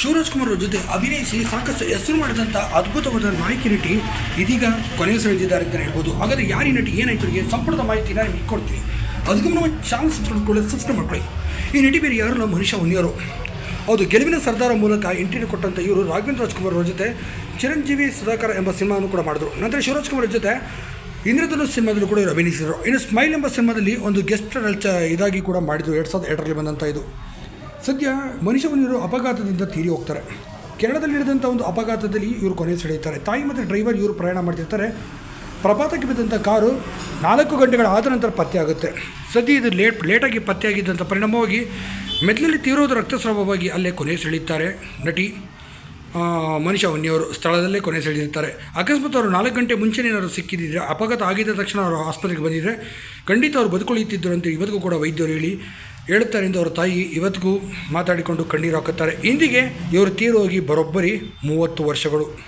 ಶಿವರಾಜ್ ಕುಮಾರ್ ಜೊತೆ ಅಭಿನಯಿಸಿ ಸಾಕಷ್ಟು ಹೆಸರು ಮಾಡಿದಂಥ ಅದ್ಭುತವಾದ ನಾಯಕಿ ನಟಿ ಇದೀಗ ಕೊನೆಯ ಸೆಳೆದಿದ್ದಾರೆ ಅಂತ ಹೇಳ್ಬೋದು. ಹಾಗಾದ್ರೆ ಯಾರಿ ನಟಿ? ಏನಾಯ್ತು ಅವರಿಗೆ? ಸಂಪೂರ್ಣ ಮಾಹಿತಿನ ನಿಮಗೆ ಕೊಡ್ತೀನಿ. ಅದಕ್ಕೂ ನಮ್ಮ ಚಾನಲ್ ಸಬ್ಸ್ಕ್ರೈಬ್ ಸಬ್ಸ್ಕ್ರೈಬ್ ಮಾಡ್ಕೊಳ್ಳಿ. ಈ ನಟಿ ಬೇರೆ ಯಾರು ನಮ್ಮ ಮನುಷ್ಯ ಹೊನ್ನಿಯವರು ಹೌದು, ಗೆಲುವಿನ ಸರ್ದಾರ ಮೂಲಕ ಎಂಟ್ರಿ ಕೊಟ್ಟಂಥ ಇವರು ರಾಘವೇಂದ್ರ ರಾಜ್ಕುಮಾರ್ ಅವರ ಜೊತೆ ಚಿರಂಜೀವಿ ಸುಧಾಕರ್ ಎಂಬ ಸಿನಿಮಾವನ್ನು ಕೂಡ ಮಾಡಿದ್ರು. ನಂತರ ಶಿವರಾಜ್ ಕುಮಾರ್ ಜೊತೆ ಇಂದ್ರಧನುಷ್ ಸಿನಿಮಾದಲ್ಲೂ ಕೂಡ ಇವರು ಅಭಿನಯಿಸಿದರು. ಇನ್ನು ಸ್ಮೈಲ್ ಎಂಬ ಸಿನಿಮಾದಲ್ಲಿ ಒಂದು ಗೆಸ್ಟ್ ಚ ಇದಾಗಿ ಕೂಡ ಮಾಡಿದ್ರು. ಎರಡು ಸಾವಿರದ ಎರಡರಲ್ಲಿ ಬಂದಂಥ ಇದು. ಸದ್ಯ ಮನುಷ್ಯವನ್ನು ಅಪಘಾತದಿಂದ ತೀರಿ ಹೋಗ್ತಾರೆ. ಕೇರಳದಲ್ಲಿ ನಡೆದಂಥ ಒಂದು ಅಪಘಾತದಲ್ಲಿ ಇವರು ಕೊನೆ ಸೆಳೆಯುತ್ತಾರೆ. ತಾಯಿ ಮತ್ತು ಡ್ರೈವರ್ ಇವರು ಪ್ರಯಾಣ ಮಾಡ್ತಿರ್ತಾರೆ. ಪ್ರಪಾತಕ್ಕೆ ಬಿದ್ದಂಥ ಕಾರು ನಾಲ್ಕು ಗಂಟೆಗಳ ಆದ ನಂತರ ಪತ್ತೆ ಆಗುತ್ತೆ ಸದ್ಯ ಇದು ಲೇಟ್, ಲೇಟಾಗಿ ಪತ್ತೆಯಾಗಿದ್ದಂಥ ಪರಿಣಾಮವಾಗಿ ಮೆದ್ಲಲ್ಲಿ ತೀವ್ರವಾದ ರಕ್ತಸ್ರಾವವಾಗಿ ಅಲ್ಲೇ ಕೊನೆ ಸೆಳೆಯುತ್ತಾರೆ ನಟಿ ಮನುಷ್ಯ ಹೊನ್ನಿಯವರು ಸ್ಥಳದಲ್ಲೇ ಕೊನೆ ಸೆಳೆದಿರ್ತಾರೆ. ಅಕಸ್ಮಾತ್ ಅವರು ನಾಲ್ಕು ಗಂಟೆ ಮುಂಚೆನೇ ಏನಾದ್ರು ಸಿಕ್ಕಿದ್ದಿದ್ರೆ ಅಪಘಾತ ಆಗಿದ್ದ ತಕ್ಷಣ ಅವರು ಆಸ್ಪತ್ರೆಗೆ ಬಂದಿದ್ದರೆ ಖಂಡಿತ ಅವರು ಬದುಕುಳಿಯುತ್ತಿದ್ದರು ಅಂತ ಇವತ್ತಿಗೂ ಕೂಡ ವೈದ್ಯರು ಹೇಳಿ ಹೇಳುತ್ತಾರೆ ಎಂದು ಅವರ ತಾಯಿ ಇವತ್ತಿಗೂ ಮಾತಾಡಿಕೊಂಡು ಕಣ್ಣೀರು ಹಾಕುತ್ತಾರೆ. ಇಂದಿಗೆ ಇವರು ತೀರೋಗಿ ಬರೋಬ್ಬರಿ ಮೂವತ್ತು ವರ್ಷಗಳು.